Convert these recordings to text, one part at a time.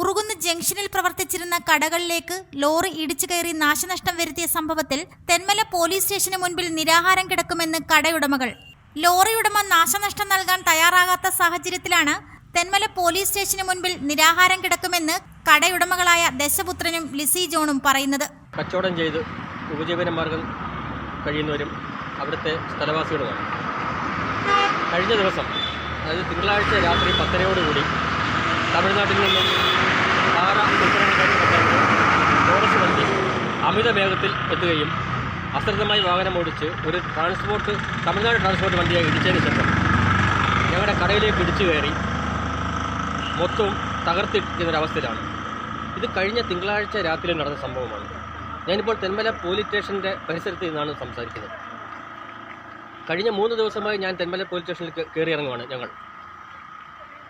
ഉറുകുന്ന് ജംഗ്ഷനിൽ പ്രവർത്തിച്ചിരുന്ന കടകളിലേക്ക് ലോറി ഇടിച്ചു കയറി നാശനഷ്ടം വരുത്തിയ സംഭവത്തിൽ തെന്മല പോലീസ് സ്റ്റേഷന് മുൻപിൽ നിരാഹാരം കിടക്കുമെന്ന് കടയുടമകൾ. ലോറി ഉടമ നാശനഷ്ടം നൽകാൻ തയ്യാറാകാത്ത സാഹചര്യത്തിലാണ് തെന്മല പോലീസ് സ്റ്റേഷന് മുൻപിൽ നിരാഹാരം കിടക്കുമെന്ന് കടയുടമകളായ ദശപുത്രനും ലിസി ജോണും പറയുന്നത്. കച്ചവടം ചെയ്ത് ഉപജീവനമാർഗം കഴിയുന്നവരും അവിടുത്തെ സ്ഥലവാസികളുമാണ്. കഴിഞ്ഞ ദിവസം അതായത് തിങ്കളാഴ്ച രാത്രി പത്തരയോടുകൂടി തമിഴ്നാട്ടിൽ നിന്നും പാറ ഉൾപ്പെടെയുള്ള ടൂറിസ്റ്റ് വണ്ടി അമിത വേഗത്തിൽ എത്തുകയും അശ്രദ്ധമായി വാഹനം ഓടിച്ച് ഒരു ട്രാൻസ്പോർട്ട് തമിഴ്നാട് ട്രാൻസ്പോർട്ട് വണ്ടിയായി ഇടിച്ചതിന് ശേഷം ഞങ്ങളുടെ കടയിലേക്ക് ഇടിച്ചു കയറി മൊത്തവും തകർത്തിരിക്കുന്നൊരവസ്ഥയിലാണ്. ഇത് കഴിഞ്ഞ തിങ്കളാഴ്ച രാത്രി നടന്ന സംഭവമാണ്. ഞാനിപ്പോൾ തെന്മല പോലീസ് സ്റ്റേഷന്റെ പരിസരത്ത് നിന്നാണ് സംസാരിക്കുന്നത്. കഴിഞ്ഞ മൂന്ന് ദിവസമായി ഞാൻ തെന്മല പോലീസ് സ്റ്റേഷനിൽ കയറി ഞങ്ങൾ.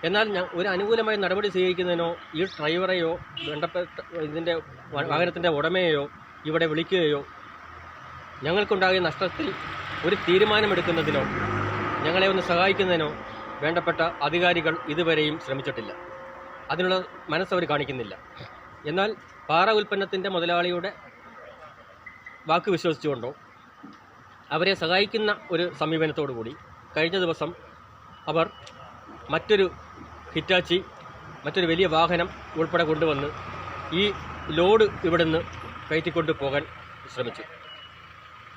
എന്നാൽ ഒരു അനുകൂലമായ നടപടി സ്വീകരിക്കുന്നതിനോ ഈ ഡ്രൈവറെയോ ബന്ധപ്പെട്ട ഇതിന്റെ വാഹനത്തിന്റെ ഉടമയെയോ ഇവിടെ വിളിക്കുകയോ ഞങ്ങൾക്കുണ്ടാകിയ നഷ്ടത്തിൽ ഒരു തീരുമാനമെടുക്കുന്നതിനോ ഞങ്ങളെ ഒന്ന് സഹായിക്കുന്നതിനോ വേണ്ടപ്പെട്ട അധികാരികൾ ഇതുവരെയും ശ്രമിച്ചിട്ടില്ല. അതിനുള്ള മനസ്സവർ കാണിക്കുന്നില്ല. എന്നാൽ പാറ ഉൽപ്പന്നത്തിന്റെ മുതലാളിയുടെ വാക്ക് വിശ്വസിച്ചുകൊണ്ടോ അവരെ സഹായിക്കുന്ന ഒരു സമീപനത്തോടു കൂടി കഴിഞ്ഞ ദിവസം അവർ മറ്റൊരു ഹിറ്റാച്ചി മറ്റൊരു വലിയ വാഹനം ഉൾപ്പെടെ കൊണ്ടുവന്ന് ഈ ലോഡ് ഇവിടുന്ന് കയറ്റിക്കൊണ്ട് പോകാൻ ശ്രമിച്ചു.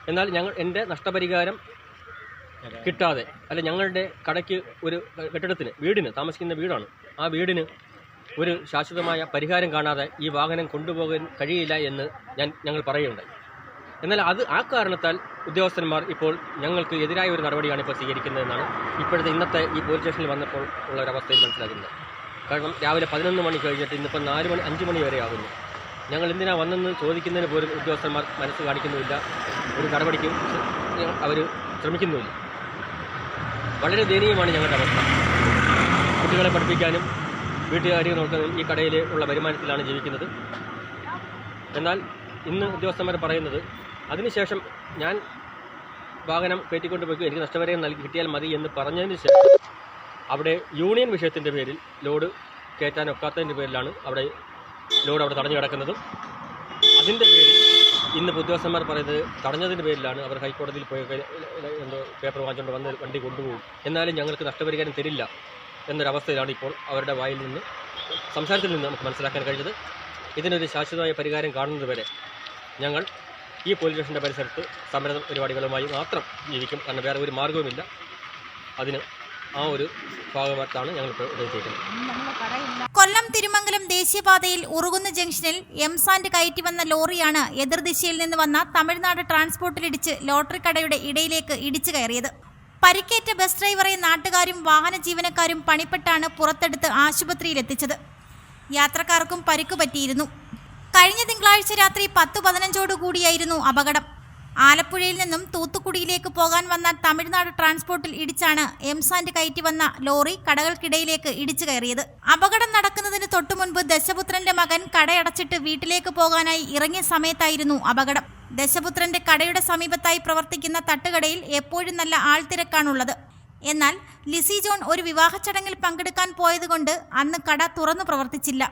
എന്നാൽ ഞങ്ങൾ എന്റെ നഷ്ടപരിഹാരം കിട്ടാതെ അല്ല ഞങ്ങളുടെ കടയ്ക്ക് ഒരു കെട്ടിടത്തിന് വീടിന് താമസിക്കുന്ന വീടാണ്. ആ വീടിന് ഒരു ശാശ്വതമായ പരിഹാരം കാണാതെ ഈ വാഹനം കൊണ്ടുപോകാൻ കഴിയില്ല എന്ന് ഞാൻ ഞങ്ങൾ പറയുകയുണ്ടായി. എന്നാൽ അത് ആ കാരണത്താൽ ഉദ്യോഗസ്ഥന്മാർ ഇപ്പോൾ ഞങ്ങൾക്ക് എതിരായ ഒരു നടപടിയാണ് ഇപ്പോൾ സ്വീകരിക്കുന്നതെന്നാണ് ഇപ്പോഴത്തെ ഇന്നത്തെ ഈ പോലീസ് സ്റ്റേഷനിൽ വന്നപ്പോൾ ഉള്ള ഒരു അവസ്ഥയിൽ മനസ്സിലാക്കുന്നത് കാരണം രാവിലെ പതിനൊന്ന് മണി കഴിഞ്ഞിട്ട് ഇന്നിപ്പോൾ നാല് മണി അഞ്ച് മണി വരെ ആകുന്നു. ഞങ്ങൾ എന്തിനാണ് വന്നെന്ന് ചോദിക്കുന്നതിന് പോലും ഉദ്യോഗസ്ഥന്മാർ മനസ്സ് കാണിക്കുന്നുമില്ല. ഒരു നടപടിക്കും അവർ ശ്രമിക്കുന്നുമില്ല. വളരെ ദയനീയമാണ് ഞങ്ങളുടെ അവസ്ഥ. കുട്ടികളെ പഠിപ്പിക്കാനും വീട്ടുകാരെ നോക്കാനും ഈ കടയിൽ ഉള്ള വരുമാനത്തിലാണ് ജീവിക്കുന്നത്. എന്നാൽ ഇന്ന് ഉദ്യോഗസ്ഥന്മാർ പറയുന്നത് അതിനുശേഷം ഞാൻ വാഹനം കയറ്റിക്കൊണ്ട് പോയി എനിക്ക് നഷ്ടപരിഹാരം നൽകി കിട്ടിയാൽ മതി എന്ന് പറഞ്ഞതിന് ശേഷം അവിടെ യൂണിയൻ വിഷയത്തിന്റെ പേരിൽ ലോഡ് കയറ്റാൻ ഒക്കാത്തതിന്റെ പേരിലാണ് അവിടെ ലോഡ് അവിടെ തടഞ്ഞു കിടക്കുന്നത്. അതിന്റെ പേരിൽ ഇന്ന് ഉദ്യോഗസ്ഥന്മാർ പറയുന്നത് തടഞ്ഞതിന്റെ പേരിലാണ് അവർ ഹൈക്കോടതിയിൽ പോയി എന്തോ പേപ്പർ വാങ്ങിച്ചുകൊണ്ട് വന്ന് വണ്ടി കൊണ്ടുപോകും. എന്നാലും ഞങ്ങൾക്ക് നഷ്ടപരിഹാരം തരില്ല എന്നൊരവസ്ഥയിലാണ് ഇപ്പോൾ അവരുടെ വായിൽ നിന്ന് സംസാരത്തിൽ നിന്ന് നമുക്ക് മനസ്സിലാക്കാൻ കഴിഞ്ഞത്. ഇതിനൊരു ശാശ്വതമായ പരിഹാരം കാണുന്നതുവരെ ഞങ്ങൾ ഈ പോലീസ് സ്റ്റേഷന്റെ പരിസരത്ത് സമര പരിപാടികളുമായി മാത്രം ജീവിക്കും കാരണം വേറെ ഒരു മാർഗവുമില്ല അതിന് ആ ഒരു ഞങ്ങളിപ്പോൾ എത്തിയിരിക്കുന്നത് കൊല്ലം തിരുമംഗലം ദേശീയപാതയിൽ ഉറുകുന്ന ജംഗ്ഷനിൽ എം സാൻഡ് കയറ്റി വന്ന ലോറിയാണ് എതിർദിശയിൽ നിന്ന് വന്ന തമിഴ്നാട് ട്രാൻസ്പോർട്ടിലിടിച്ച് ലോട്ടറി കടയുടെ ഇടയിലേക്ക് ഇടിച്ചു കയറിയത്. പരിക്കേറ്റ ബസ് ഡ്രൈവറെ നാട്ടുകാരും വാഹന ജീവനക്കാരും പണിപ്പെട്ടാണ് പുറത്തെടുത്ത് ആശുപത്രിയിൽ എത്തിച്ചത് യാത്രക്കാർക്കും പരിക്കു പറ്റിയിരുന്നു. കഴിഞ്ഞ തിങ്കളാഴ്ച രാത്രി പത്തു പതിനഞ്ചോട് കൂടിയായിരുന്നു അപകടം. ആലപ്പുഴയിൽ നിന്നും തൂത്തുക്കുടിയിലേക്ക് പോകാൻ വന്ന തമിഴ്നാട് ട്രാൻസ്പോർട്ടിൽ ഇടിച്ചാണ് എംസാൻഡ് കയറ്റി വന്ന ലോറി കടകൾക്കിടയിലേക്ക് ഇടിച്ചു കയറിയത്. അപകടം നടക്കുന്നതിന് തൊട്ടുമുൻപ് ദശപുത്രന്റെ മകൻ കടയടച്ചിട്ട് വീട്ടിലേക്ക് പോകാനായി ഇറങ്ങിയ സമയത്തായിരുന്നു അപകടം. ദശപുത്രന്റെ കടയുടെ സമീപത്തായി പ്രവർത്തിക്കുന്ന തട്ടുകടയിൽ എപ്പോഴും നല്ല ആൾത്തിരക്കാണുള്ളത്. എന്നാൽ ലിസി ജോൺ ഒരു വിവാഹ ചടങ്ങിൽ പങ്കെടുക്കാൻ പോയതുകൊണ്ട് അന്ന് കട തുറന്നു പ്രവർത്തിച്ചില്ല.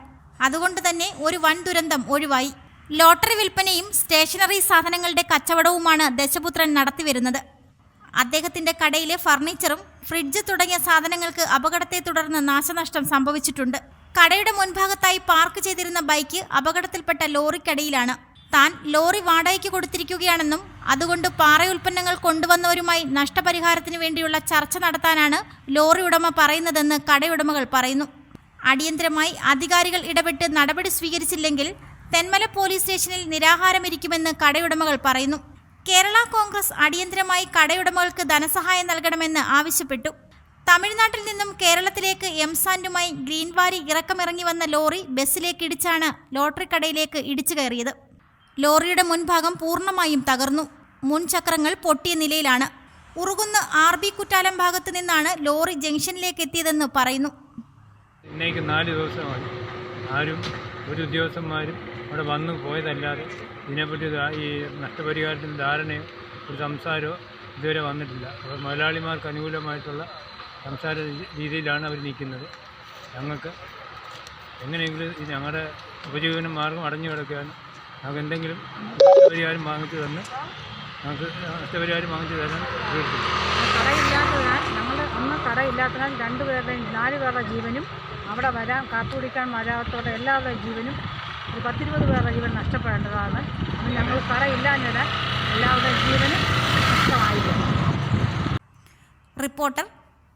അതുകൊണ്ട് തന്നെ ഒരു വൻ ദുരന്തം ഒഴിവായി. ലോട്ടറി വിൽപ്പനയും സ്റ്റേഷനറി സാധനങ്ങളുടെ കച്ചവടവുമാണ് ദശപുത്രൻ നടത്തിവരുന്നത്. അദ്ദേഹത്തിന്റെ കടയിലെ ഫർണിച്ചറും ഫ്രിഡ്ജ് തുടങ്ങിയ സാധനങ്ങൾക്ക് അപകടത്തെ തുടർന്ന് നാശനഷ്ടം സംഭവിച്ചിട്ടുണ്ട്. കടയുടെ മുൻഭാഗത്തായി പാർക്ക് ചെയ്തിരുന്ന ബൈക്ക് അപകടത്തിൽപ്പെട്ട ലോറിക്കടിയിലാണ്. താൻ ലോറി വാടകയ്ക്ക് കൊടുത്തിരിക്കുകയാണെന്നും അതുകൊണ്ട് പാറ ഉൽപ്പന്നങ്ങൾ കൊണ്ടുവന്നവരുമായി നഷ്ടപരിഹാരത്തിന് വേണ്ടിയുള്ള ചർച്ച നടത്താനാണ് ലോറി ഉടമ പറയുന്നതെന്ന് കടയുടമകൾ പറയുന്നു. അടിയന്തരമായി അധികാരികൾ ഇടപെട്ട് നടപടി സ്വീകരിച്ചില്ലെങ്കിൽ തെന്മല പോലീസ് സ്റ്റേഷനിൽ നിരാഹാരമിരിക്കുമെന്ന് കടയുടമകൾ പറയുന്നു. കേരള കോൺഗ്രസ് അടിയന്തരമായി കടയുടമകൾക്ക് ധനസഹായം നൽകണമെന്ന് ആവശ്യപ്പെട്ടു. തമിഴ്നാട്ടിൽ നിന്നും കേരളത്തിലേക്ക് എംസാൻഡുമായി ഗ്രീൻവാരി ഇറക്കമിറങ്ങി വന്ന ലോറി ബസ്സിലേക്ക് ഇടിച്ചാണ് ലോട്ടറി കടയിലേക്ക് ഇടിച്ചു കയറിയത്. ലോറിയുടെ മുൻഭാഗം പൂർണമായും തകർന്നു. മുൻചക്രങ്ങൾ പൊട്ടിയ നിലയിലാണ്. ഉറുകുന്ന് ആർ ബി കുറ്റാലം ഭാഗത്തു നിന്നാണ് ലോറി ജംഗ്ഷനിലേക്ക് എത്തിയതെന്ന് പറയുന്നു. ഇന്നേക്ക് നാല് ദിവസമായി ആരും ഒരു ഉദ്യോഗസ്ഥന്മാരും അവിടെ വന്നു പോയതല്ലാതെ ഇതിനെപ്പറ്റി ഈ നഷ്ടപരിഹാരത്തിന് ധാരണയോ ഒരു സംസാരമോ ഇതുവരെ വന്നിട്ടില്ല. അപ്പോൾ മുതലാളിമാർക്ക് അനുകൂലമായിട്ടുള്ള സംസാര രീതിയിലാണ് അവർ നിൽക്കുന്നത്. ഞങ്ങൾക്ക് എങ്ങനെയെങ്കിലും ഈ ഞങ്ങളുടെ ഉപജീവന മാർഗം അടഞ്ഞു കിടക്കുകയാണ്. ഞങ്ങൾക്ക് എന്തെങ്കിലും പരിഹാരം വാങ്ങിച്ചു തന്ന് ഞങ്ങൾക്ക് നഷ്ടപരിഹാരം വാങ്ങിച്ചു തരാൻ കടയില്ലാത്തതിനാൽ നമ്മൾ ഒന്ന് കടയില്ലാത്തതിനാൽ രണ്ട് പേരുടെയും നാല് പേരുടെ ജീവനും അവിടെ വരാൻ കാത്തുപിടിക്കാൻ വരാത്തവരുടെ എല്ലാവരുടെയും ജീവനും ഒരു പത്തിരുപത് പേരുടെ ജീവൻ നഷ്ടപ്പെടേണ്ടതാണ്. അപ്പം ഞങ്ങൾ കടയില്ലാഞ്ഞിടാൻ എല്ലാവരുടെയും ജീവനും നഷ്ടമായിരുന്നു റിപ്പോർട്ടർ